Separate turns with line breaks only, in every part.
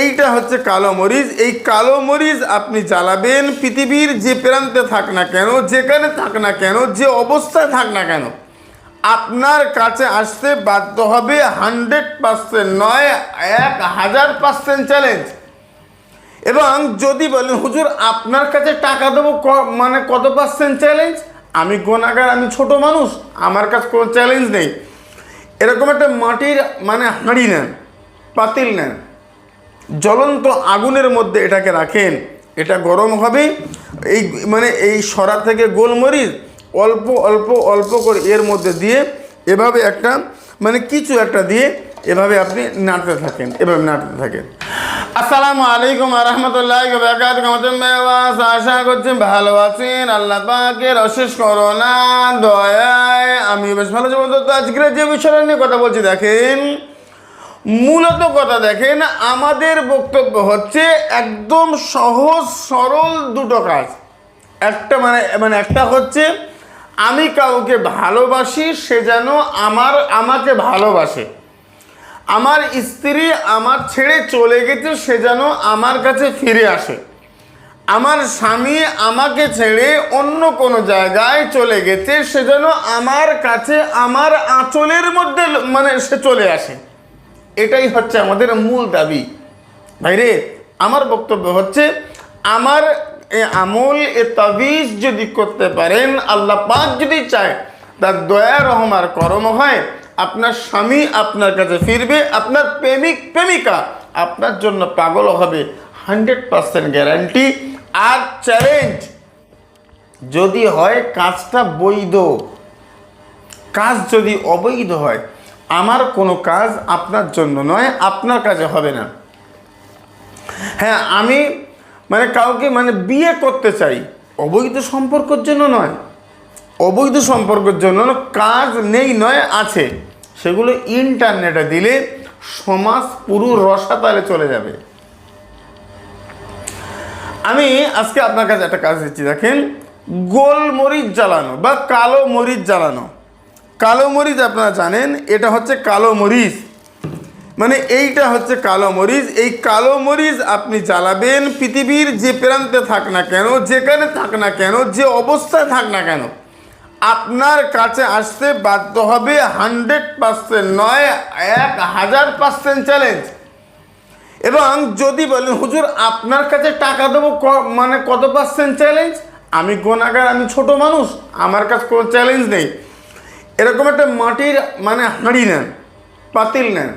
এইটা হচ্ছে কালো মরিচ। এই কালো মরিচ আপনি জ্বালাবেন, পৃথিবীর যে প্রান্তে থাক না কেন, যেখানে থাক না কেন, যে অবস্থায় থাক না কেন, আপনার কাছে আসতে বাধ্য হবে হান্ড্রেড পার্সেন্ট নয়, এক হাজার পার্সেন্ট চ্যালেঞ্জ এবং যদি বলেন, হুজুর, আপনার কাছে টাকা দেবো মানে কত পার্সেন্ট চ্যালেঞ্জ আমি গোনাগার, আমি ছোট মানুষ, আমার কাছে কোনো চ্যালেঞ্জ নেই। এরকম একটা মাটির মানে হাঁড়ি নেন, পাতিল নেন। জ্বলন্ত আগুনের মধ্যে এটাকে রাখেন, এটা গরম হবে। এই মানে এই সরা থেকে গোলমরিচ অল্প অল্প অল্প করে এর মধ্যে দিয়ে এভাবে একটা মানে কিছু একটা দিয়ে এভাবে আপনি নাড়তে থাকেন, এভাবে নাড়তে থাকেন। আসসালামু আলাইকুম রহমতুল্লাহ আশা করছি ভালো আছেন। আল্লাহ পাকের অশেষ করোনা দয়ায় আমি বেশ ভালো আছি। আজকের যে বিষয়টা নিয়ে কথা বলছি, দেখেন মূলত কথা দেখেন, আমাদের বক্তব্য হচ্ছে একদম সহজ, সরল দুটো কাজ। একটা মানে মানে একটা হচ্ছে, আমি কাউকে ভালোবাসি, সে যেন আমার, আমাকে ভালোবাসে। আমার স্ত্রী আমার ছেড়ে চলে গেছে, সে যেন আমার কাছে ফিরে আসে। আমার স্বামী আমাকে ছেড়ে অন্য কোনো জায়গায় চলে গেছে, সে যেন আমার কাছে, আমার আঁচলের মধ্যে মানে সে চলে আসে। এটাই হচ্ছে আমাদের মূল দাবি। ভাইরে, আমার বক্তব্য হচ্ছে, আমার এ আমল, এ তাবিজ যদি করতে পারেন, আল্লাহ পাক যদি চায়, তার দয়া রহমার করম হয়, আপনার স্বামী আপনার কাছে ফিরবে, আপনার প্রেমিক, প্রেমিকা আপনার জন্য পাগল হবে, হান্ড্রেড পার্সেন্ট গ্যারান্টি আর চ্যালেঞ্জ, যদি হয় কাজটা বৈধ। কাজ যদি অবৈধ হয় আমার কোনো কাজ আপনার জন্য নয়, আপনার কাজে হবে না। হ্যাঁ আমি মানে কাউকে মানে বিয়ে করতে চাই, অবৈধ সম্পর্কের জন্য নয়, অবৈধ সম্পর্কের জন্য কাজ নেই, নয়, আছে। সেগুলো ইন্টারনেটে দিলে সমাজ পুরো রসাতালে চলে যাবে। আমি আজকে আপনার কাছে একটা কাজ দিচ্ছি, দেখেন গোল মরিচ জ্বালানো বা কালো মরিচ জ্বালানো। কালো মরিচ আপনারা জানেন, এটা হচ্ছে কালো মরিচ। মানে এইটা হচ্ছে কালো মরিচ। এই কালো মরিচ আপনি জ্বালাবেন, পৃথিবীর যে প্রান্তে থাক না কেন, যেখানে থাক না কেন, যে অবস্থায় থাক না কেন, আপনার কাছে আসতে বাধ্য হবে হান্ড্রেড পার্সেন্ট নয়, এক হাজার পার্সেন্ট চ্যালেঞ্জ। এবং যদি বলেন, হুজুর, আপনার কাছে টাকা দেবো মানে কত পার্সেন্ট চ্যালেঞ্জ? আমি গোনাগার, আমি ছোট মানুষ, আমার কাছে কোনো চ্যালেঞ্জ নেই। এরকম একটা মাটির মানে হাঁড়ি নেন, পাতিল নেন,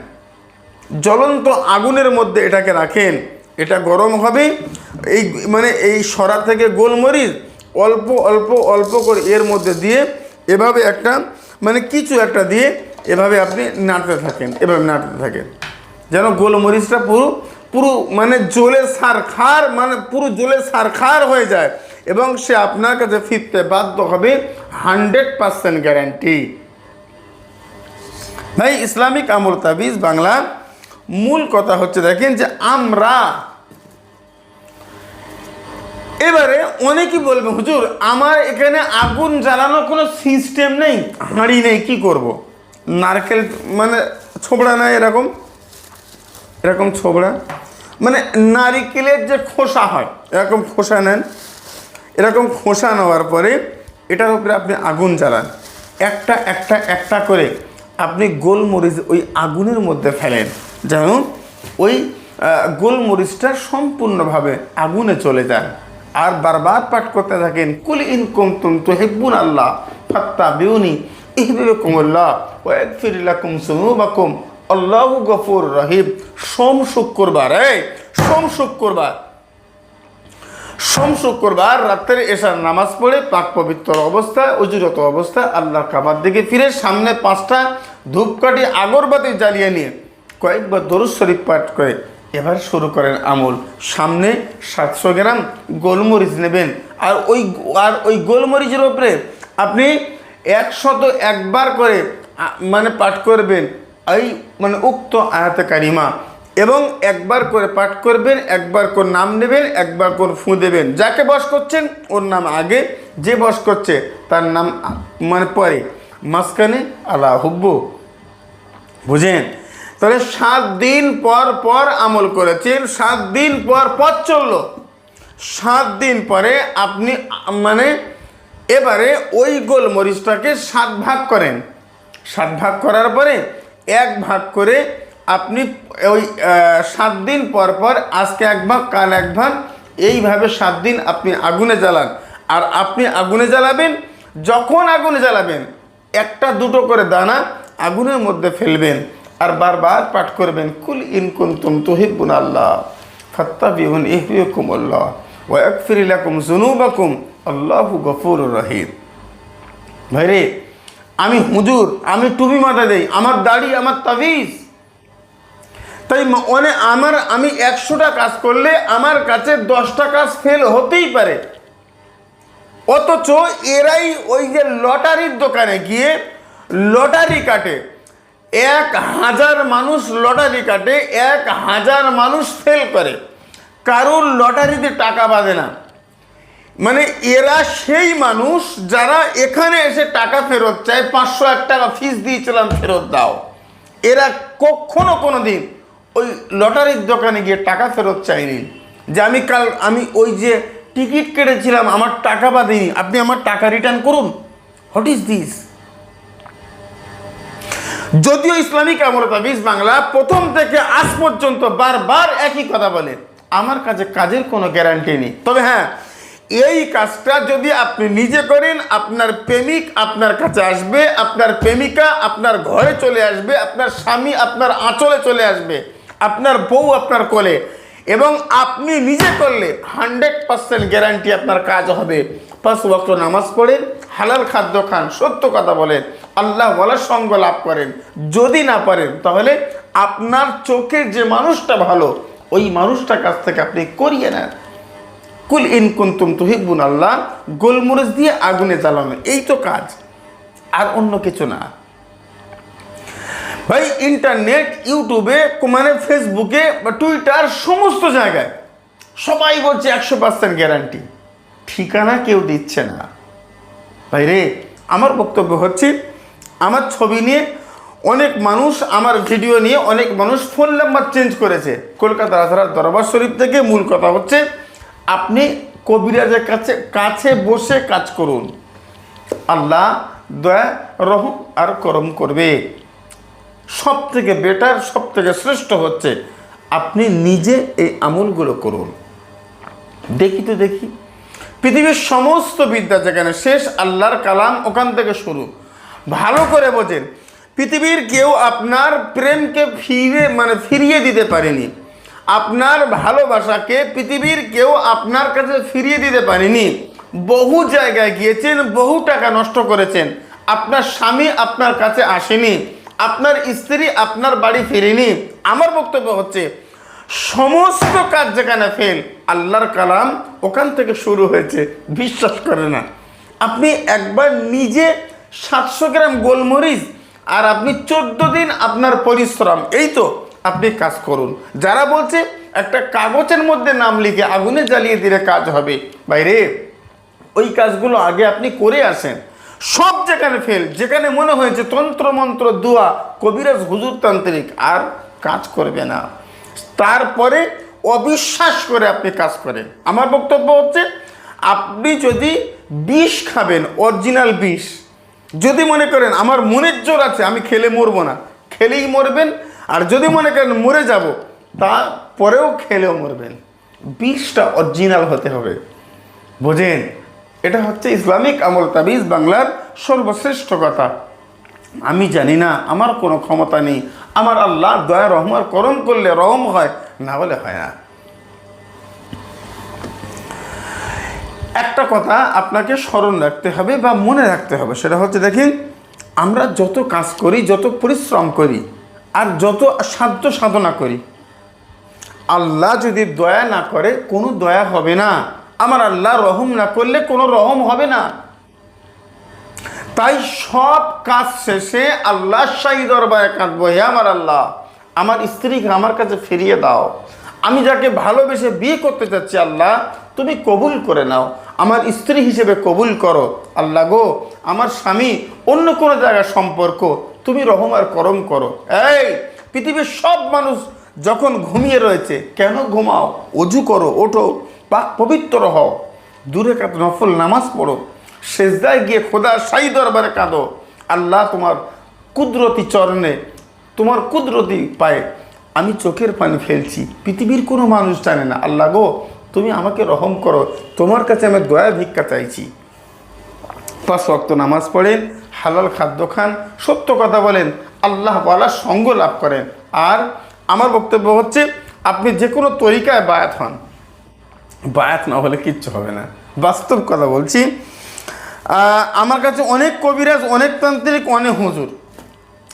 জ্বলন্ত আগুনের মধ্যে এটাকে রাখেন, এটা গরম হবে, এই মানে এই সরা থেকে গোলমরিচ অল্প অল্প অল্প করে এর মধ্যে দিয়ে এভাবে একটা মানে কিছু একটা দিয়ে এভাবে আপনি নাড়তে থাকেন, এভাবে নাড়তে থাকেন, যেন গোলমরিচটা পুরো পুরো মানে জ্বলে সারখার মানে পুরো জ্বলে সারখার হয়ে যায়। এবং সে আপনার কাছে ফিরতে বাধ্য হবে হান্ড্রেড পার্সেন্ট গ্যারান্টি। ভাই, ইসলামিক আমল তাবিজ বাংলা মূল কথা হচ্ছে দেখেন যে আমরা এবারে অনেকেই বলবে, হুজুর, আমার এখানে আগুন জ্বালানোর কোনো সিস্টেম নেই, হাঁড়ি নেই, কি করব। নারকেল মানে ছোবড়া নাই এরকম। এরকম ছোবড়া। মানে নারিকেলের যে খোসা হয়, এরকম খোসা নেন। এরকম খোসা নেওয়ার পরে এটার উপরে আপনি আগুন জ্বালান। একটা একটা একটা করে আপনি গোলমরিচ ওই আগুনের মধ্যে ফেলেন। যেন ওই গোলমরিচটা সম্পূর্ণভাবে আগুনে চলে যান আর বারবার পাঠ করতে থাকেন, কুল ইন কুমতুম তুহিব্বুন আল্লাহ ফাত্তা বিউনি এইভাবে কুমল্লা ও ইহবিবকুমুল্লাহ ওয়া ইয়াগফিরলাকুম যুনুবাকুম। আল্লাহু গফুর রহিম। সোম শুক্রবার সোম শুক্রবার। সোম শুক্রবার রাত্রে এসার নামাজ পড়ে পাক পবিত্র অবস্থায় অজুরত অবস্থায় আল্লাহর কাবার দিকে ফিরে সামনে পাঁচটা ধূপকাঠি আগরবাতি জ্বালিয়ে নিয়ে কয়েকবার দরুদ শরীফ পাঠ করে এবার শুরু করেন আমল। সামনে সাতশো গ্রাম গোলমরিচ নেবেন। আর ওই আর ওই গোলমরিচের ওপরে আপনি একশত একবার করে মানে পাঠ করবেন। এই মানে উক্ত আয়াতে কারিমা। এবং একবার করে পাঠ করবেন, একবার করে নাম নেবেন, একবার করে ফু দেবেন। যাকে বস করছেন, ওর নাম আগে, যে বস করছে, তার নাম মানে পরে। মাঝখানে আল্লাহ হুব্বু। বুঝেন? তাহলে সাত দিন পর পর আমল করেছেন, সাত দিন পর পথ চলল। সাত দিন পরে আপনি মানে এবারে ওই গোলমরিচটাকে সাত ভাগ করেন। সাত ভাগ করার পরে এক ভাগ করে আপনি ওই সাত দিন পর পর আজকে এক ভাগ, কাল এক ভাগ, এইভাবে সাত দিন আপনি আগুনে জ্বালান। আর আপনি আগুনে জ্বালাবেন, যখন আগুনে জ্বালাবেন, একটা দুটো করে দানা আগুনের মধ্যে ফেলবেন আর বারবার পাঠ করবেন, কুল ইন কুনতুম তুহিব্বুন আল্লাহ ফাত্তাবিউন ইহবিউকুম আল্লাহ ওয়া ইয়াগফির লাকুম যুনুবাকুম, আল্লাহু গফুরুর রহিম। ভাইরে আমি হুজুর, আমি টুপি মাথা দেই, আমার দাড়ি, আমার তাবিজ। তাই ম- অনেক আমার, আমি একশোটা কাজ করলে আমার কাছে দশটা কাজ ফেল হতেই পারে। অথচ এরাই ওই যে লটারির দোকানে গিয়ে লটারি কাটে। এক হাজার মানুষ লটারি কাটে, এক হাজার মানুষ ফেল করে। কারোর লটারিতে টাকা বাঁধে না। মানে এরা সেই মানুষ যারা এখানে এসে টাকা ফেরত চায়, পাঁচশো এক টাকা ফিস দিয়েছিলাম ফেরত দাও। এরা কখনো কোনো দিন ওই লটারির দোকানে গিয়ে টাকা ফেরত চাইনি যে আমি কাল, আমি ওই যে টিকিট কেটেছিলাম, আমার টাকা বাঁধিনি আপনি আমার টাকা রিটার্ন করুন। হোয়াট ইজ দিস যদিও ইসলামিক আমরতাবিজ বাংলা, প্রথম থেকে আজ পর্যন্ত বারবার একই কথা বলে। আমার কাছে কাজের কোনো গ্যারান্টি নেই। তবে হ্যাঁ এই কাজটা যদি আপনি নিজে করেন, আপনার প্রেমিক আপনার কাছে আসবে, আপনার প্রেমিকা আপনার ঘরে চলে আসবে, আপনার স্বামী আপনার আঁচলে চলে আসবে, আপনার বউ আপনার কোলে, এবং আপনি নিজে করলে হান্ড্রেড পার্সেন্ট গ্যারান্টি আপনার কাজ হবে। পাঁচ ওয়াক্ত নামাজ পড়েন, হালাল খাদ্য খান, সত্য কথা বলেন, আল্লাহ বলার সঙ্গ লাভ করেন। যদি না পারেন, তাহলে আপনার চোখের যে মানুষটা ভালো, ওই মানুষটার কাছ থেকে আপনি করিয়ে নেন। কুল ইন কুন্তুম তুহিব্বুন আল্লাহ, গোলমরিচ দিয়ে আগুনে জ্বালানো, এই তো কাজ। আর অন্য কিছু না। ভাই, ইন্টারনেট, ইউটিউবে মানে ফেসবুকে বা টুইটার, সমস্ত জায়গায় সবাই বলছে একশো পার্সেন্ট গ্যারান্টি। ঠিকানা কেউ দিচ্ছে না। ভাই রে, আমার বক্তব্য হচ্ছে, আমার ছবি নিয়ে অনেক মানুষ, আমার ভিডিও নিয়ে অনেক মানুষ ফোন নাম্বার চেঞ্জ করেছে। কলকাতা রাজার দরবার শরীফ থেকে মূল কথা হচ্ছে আপনি কবিরাজের কাছে কাছে বসে কাজ করুন। আল্লাহ দয়া, রহম আর করম করবে। সব থেকে বেটার সব থেকে শ্রেষ্ঠ হচ্ছে আপনি নিজে এই আমলগুলো করুন। দেখি তো দেখি। পৃথিবীর সমস্ত বিদ্যা যেখানে শেষ আল্লাহর কালাম ওখান থেকে শুরু। ভালো করে বোঝেন, পৃথিবীর কেউ আপনার প্রেমকে ফিরে মানে ফিরিয়ে দিতে পারেনি। আপনার ভালোবাসাকে পৃথিবীর কেউ আপনার কাছে ফিরিয়ে দিতে পারেনি। বহু জায়গায় গিয়েছেন, বহু টাকা নষ্ট করেছেন। আপনার স্বামী আপনার কাছে আসেনি। আপনার স্ত্রী আপনার বাড়ি ফেরেনি। আমার বক্তব্য হচ্ছে, সমস্ত কাজ যেখানে ফেল আল্লাহর কালাম ওখান থেকে শুরু হয়েছে। বিশ্বাস করে না। আপনি একবার নিজে সাতশো গ্রাম গোলমরিচ আর আপনি চোদ্দ দিন আপনার পরিশ্রম, এই তো আপনি কাজ করুন। যারা বলছে একটা কাগজের মধ্যে নাম লিখে আগুনে জ্বালিয়ে দিলে কাজ হবে, বাইরে ওই কাজগুলো আগে আপনি করে আসেন। সব যেখানে ফেল যেখানে মনে হয়েছে তন্ত্র মন্ত্র দোয়া, কবিরাজ হুজুর তান্ত্রিক আর কাজ করবে না। তারপরে অবিশ্বাস করে আপনি কাজ করেন। আমার বক্তব্য হচ্ছে, আপনি যদি বিষ খাবেন, অরিজিনাল বিষ, যদি মনে করেন আমার মনের জোর আছে, আমি খেলে মরবো না, খেলেই মরবেন আর যদি মনে করেন মরে যাব তা পরেও খেলেও মরবেন। বিষটা অরিজিনাল হতে হবে। বোঝেন? এটা হচ্ছে ইসলামিক আমল তাবিজ বাংলার সর্বশ্রেষ্ঠ কথা। আমি জানি না, আমার কোনো ক্ষমতা নেই। আমার আল্লাহ দয়া রহমার করম করলে রহম হয়, না হলে হয় না। একটা কথা আপনাকে স্মরণ রাখতে হবে বা মনে রাখতে হবে, সেটা হচ্ছে দেখেন, আমরা যত কাজ করি, যত পরিশ্রম করি আর যত সাধ্য সাধনা করি। আল্লাহ যদি দয়া না করে, কোনো দয়া হবে না। আমার আল্লাহ রহম না করলে কোনো রহম হবে না। তাই সব কাজ শেষে আল্লাহ শাহী দরবারে কাঁদবো, হে আমার আল্লাহ, আমার স্ত্রীকে আমার কাছে ফিরিয়ে দাও। আমি যাকে ভালোবেসে বিয়ে করতে চাচ্ছি, আল্লাহ, তুমি কবুল করে নাও। আমার স্ত্রী হিসেবে কবুল করো। আল্লাহ গো, আমার স্বামী অন্য কোনো জায়গায় সম্পর্ক তুমি রহম আর করম করো। এই, পৃথিবীর সব মানুষ যখন ঘুমিয়ে রয়েছে, কেন ঘুমাও? অজু করো, ওঠো, পাক পবিত্র হও। দূরে কাত নফল নামাজ পড়ো, সেজদায় গিয়ে খোদা সাই দরবারে কাঁদো। আল্লাহ তোমার কুদরতি চরণে, তোমার কুদরতি পায়ে আমি চোখের পানি ফেলছি। পৃথিবীর কোনো মানুষ জানে না, আল্লাহ গো, তুমি আমাকে রহম করো, তোমার কাছে আমি দয়া ভিক্ষা চাইছি। পাঁচ ওয়াক্ত নামাজ পড়েন হালাল খাদ্য খান, সত্য কথা বলেন, আল্লাহ বলার সঙ্গ লাভ করেন। আর আমার বক্তব্য হচ্ছে, আপনি যে কোনো তরিকায় বায়াত হন। বায়াত না হলে কিচ্ছু হবে না। বাস্তব কথা বলছি আমার কাছে অনেক কবিরাজ, অনেক তান্ত্রিক, অনেক হুজুর।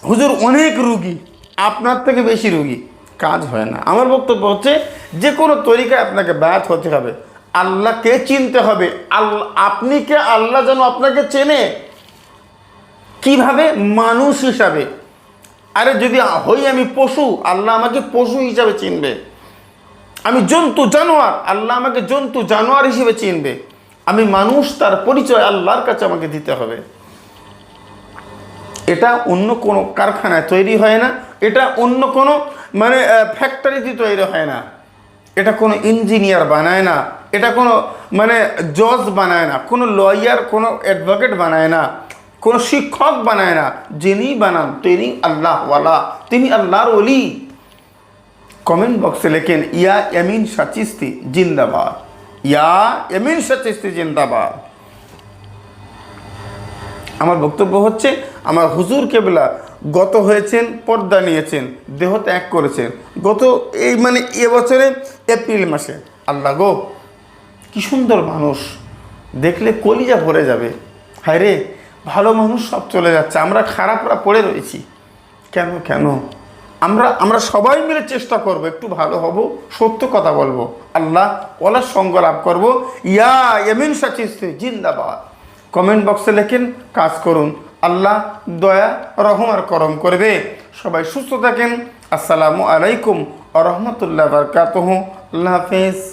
হুজুর অনেক রুগী, আপনার থেকে বেশি রুগী। কাজ হয় না। আমার বক্তব্য হচ্ছে, যে কোনো তরিকায় আপনাকে ব্যায়াত হতে হবে। আল্লাহকে চিনতে হবে। আল্লাহ আপনি কে? আল্লাহ যেন আপনাকে চেনে। কীভাবে মানুষ হিসাবে? আরে যদি হই আমি পশু, আল্লাহ আমাকে পশু হিসাবে চিনবে। আমি জন্তু, জানোয়ার, আল্লাহ আমাকে জন্তু, জানোয়ার হিসেবে চিনবে। আমি মানুষ, তার পরিচয় আল্লাহর কাছে আমাকে দিতে হবে। এটা অন্য কোনো কারখানায় তৈরি হয় না। এটা অন্য কোনো মানে ফ্যাক্টরিতে তৈরি হয় না। এটা কোনো ইঞ্জিনিয়ার বানায় না। এটা কোনো মানে জজ বানায় না। কোনো লয়ার কোনো অ্যাডভোকেট বানায় না। কোনো শিক্ষক বানায় না, যিনি বানান তিনি আল্লাহওয়ালা তিনি আল্লাহর অলি কমেন্ট বক্সে লেখেন, ইয়া এমিন সাচিস্তি জিন্দাবাদ। ইয়া এমিন সাচিস্তি জিন্দাবাদ। আমার বক্তব্য হচ্ছে, আমার হুজুর কেবলা গত হয়েছেন, পর্দা নিয়েছেন, দেহ ত্যাগ করেছেন। গত এই মানে এবছরে এপ্রিল মাসে, আল্লাহ গো, কি সুন্দর মানুষ। দেখলে কলিজা ভরে যাবে। হায় রে ভালো মানুষ সব চলে যাচ্ছে। আমরা খারাপরা পড়ে রয়েছি। কেন কেন? আমরা আমরা সবাই মিলে চেষ্টা করব, একটু ভালো হব, সত্য কথা বলব। আল্লাহ ওলার সঙ্গ লাভ করব। ইয়া এমিন সাচিস্তে, জিন্দাবাদ। কমেন্ট বক্সে লেখেন, কাজ করুন। আল্লাহ দয়া, রহম আর করম করবে। সবাই সুস্থ থাকেন। আসসালামু আলাইকুম আ রহমতুল্লাহ বারকাতহ। আল্লাহ হাফেজ।